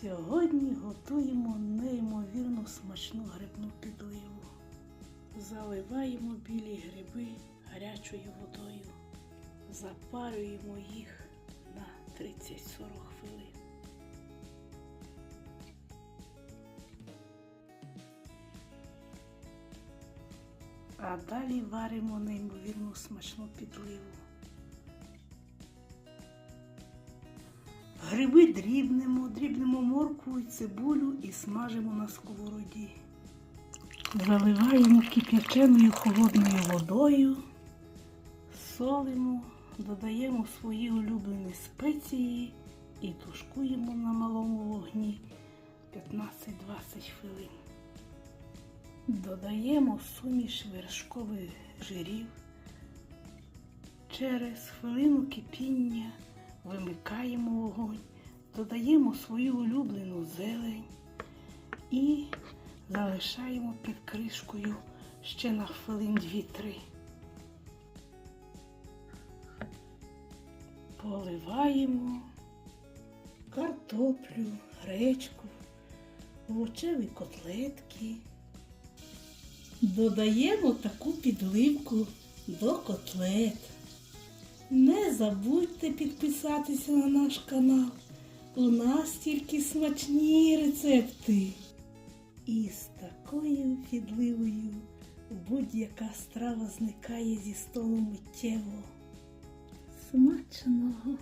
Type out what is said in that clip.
Сьогодні готуємо неймовірно смачну грибну підливу. Заливаємо білі гриби гарячою водою. Запарюємо їх на 30-40 хвилин. А далі варимо неймовірно смачну підливу. Гриби дрібнемо, дрібнемо моркву і цибулю і смажимо на сковороді. Заливаємо кип'яченою холодною водою, солимо, додаємо свої улюблені спеції і тушкуємо на малому вогні 15-20 хвилин. Додаємо суміш вершкових жирів. Через хвилину кипіння вимикаємо вогонь, додаємо свою улюблену зелень і залишаємо під кришкою ще на хвилин 2-3. Поливаємо картоплю, гречку, овочеві котлетки. Додаємо таку підливку до котлет. Не забудьте підписатися на наш канал. У нас тільки смачні рецепти. І з такою підливою будь-яка страва зникає зі столу миттєво. Смачного!